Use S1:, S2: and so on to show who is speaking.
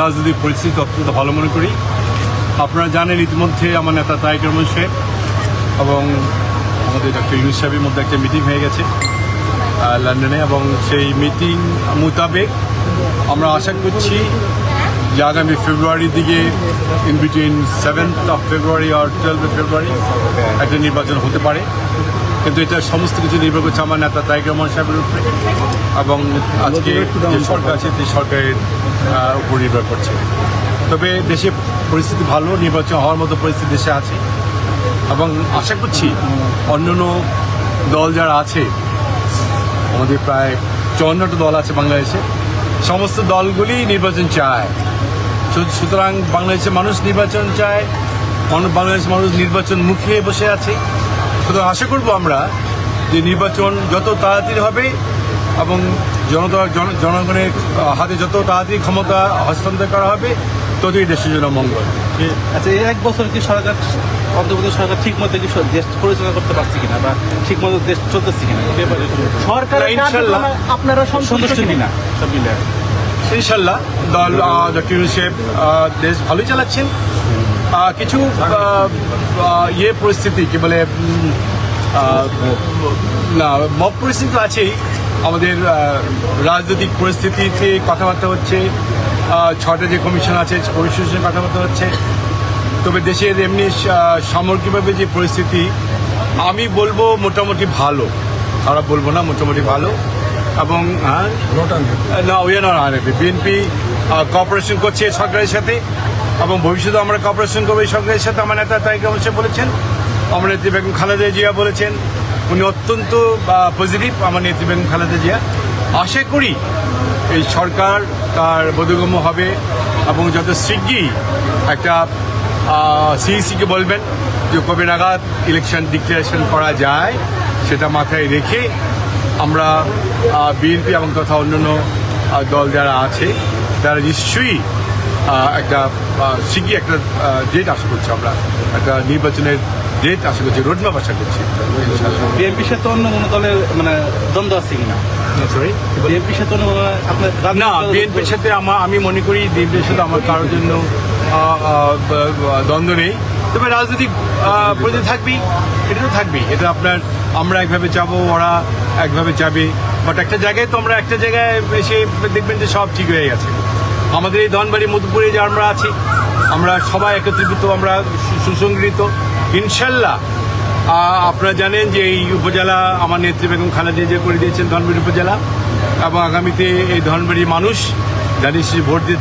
S1: রাজনৈতিক পরিস্থিতি অত্যন্ত ভালো মনে করি। আপনারা জানেন ইতিমধ্যে আমার নেতা তারেক রহমান সাহেব এবং আমাদের ডক্টর ইউনুস সাহেবের মধ্যে একটা মিটিং হয়ে গেছে লন্ডনে এবং সেই মিটিং মোতাবেক আমরা আশা করছি যে আগামী ফেব্রুয়ারির দিকে in between seventh of February R twelve February একটা নির্বাচন হতে পারে। কিন্তু এটা সমস্ত কিছু নির্ভর করছে আমার নেতা তারেক রহমান সাহেবের উপরে। এবং আজকে যে সরকার আছে সেই সরকারের উপর নির্ভর করছে। তবে দেশে পরিস্থিতি ভালো নির্বাচন হওয়ার মতো পরিস্থিতি দেশে আছে। এবং আশা করছি অন্যান্য দল যারা আছে আমাদের প্রায় চুয়ান্নটা দল আছে বাংলাদেশে সমস্ত দলগুলি নির্বাচন চায়। সুতরাং বাংলাদেশের মানুষ নির্বাচন চায় বাংলাদেশের মানুষ নির্বাচন মুখিয়ে বসে আছে। সুতরাং আশা করব আমরা যে নির্বাচন যত তাড়াতাড়ি হবে এবং জনতা জনগণের হাতে যত তাড়াতাড়ি ক্ষমতা হস্তান্তর করা হবে ততই দেশের জন্য মঙ্গল।
S2: আচ্ছা এই এক বছর কি সরকার অন্তর্বর্তী সরকার ঠিক মতো কি দেশ পরিচালনা করতে পারছে কিনা বা ঠিক মতো দেশ চলতেছে কিনা? ব্যাপারে।
S3: কার্যক্রমে আপনারা সন্তুষ্ট
S2: কিনা? সব মিলে
S1: ইনশাল্লাহ। দল ডক্টর ইউসেফ দেশ ভালোই চালাচ্ছেন। কিছু ইয়ে পরিস্থিতি কি বলে না মব পরিস্থিতি আছেই আমাদের রাজনৈতিক পরিস্থিতিতে কথাবার্তা হচ্ছে ছটা যে কমিশন আছে কমিশনের সঙ্গে কথাবার্তা হচ্ছে তবে দেশের এমনি সামগ্রিকভাবে যে পরিস্থিতি আমি বলব মোটামুটি ভালো খারাপ বলব না মোটামুটি ভালো এবং হ্যাঁ না ওই না বিএনপি কপারেশন করছে সরকারের সাথে এবং ভবিষ্যতে আমরা কপারেশন করব এই সরকারের সাথে। আমার নেতা তাইক অবশ্যই বলেছেন, আমার নেত্রী বেগম খালেদা জিয়া বলেছেন, উনি অত্যন্ত পজিটিভ আমার নেত্রী বেগম খালেদা জিয়া। আশা করি এই সরকার তার বোধগম্য হবে এবং যত শীঘ্রই একটা সিইসিকে বলবেন যে কবে নাগাদ ইলেকশন ডিক্লারেশন করা যায়, সেটা মাথায় রেখে আমরা বিএনপি এবং তথা অন্যান্য দল যারা আছে, তারা নিশ্চয়ই একটা শিগগিরই একটা ডেট আশা করছি আমরা। একটা নির্বাচনের ডেট আশা করছি রোডম্যাপ আশা করছি।
S2: বিএনপির সাথে অন্য কোনো দলের মানে দ্বন্দ্ব আছে কিনা?
S1: না বিএনপির সাথে আমার আমি মনে করি বিএনপির সাথে আমার কারোর জন্য দ্বন্দ্ব নেই। তবে রাজনৈতিক পরিধি থাকবেই। এটা তো থাকবেই। এটা আপনার আমরা একভাবে যাব ওরা একভাবে যাবে। বাট একটা জায়গায় তো আমরা একটা জায়গায় এসে দেখবেন যে সব ঠিক হয়ে গেছে। আমাদের এই ধনবাড়ি মধুপুরে যে আমরা আছি, আমরা সবাই একত্রিত, আমরা সুসংগৃহীত। ইনশাল্লাহ আপনারা জানেন যে এই উপজেলা আমার নেত্রী বেগম খালা যে করে দিয়েছেন ধনবাড়ি উপজেলা, এবং আগামীতে এই ধনবাড়ির মানুষ জানিস ভোট দিতে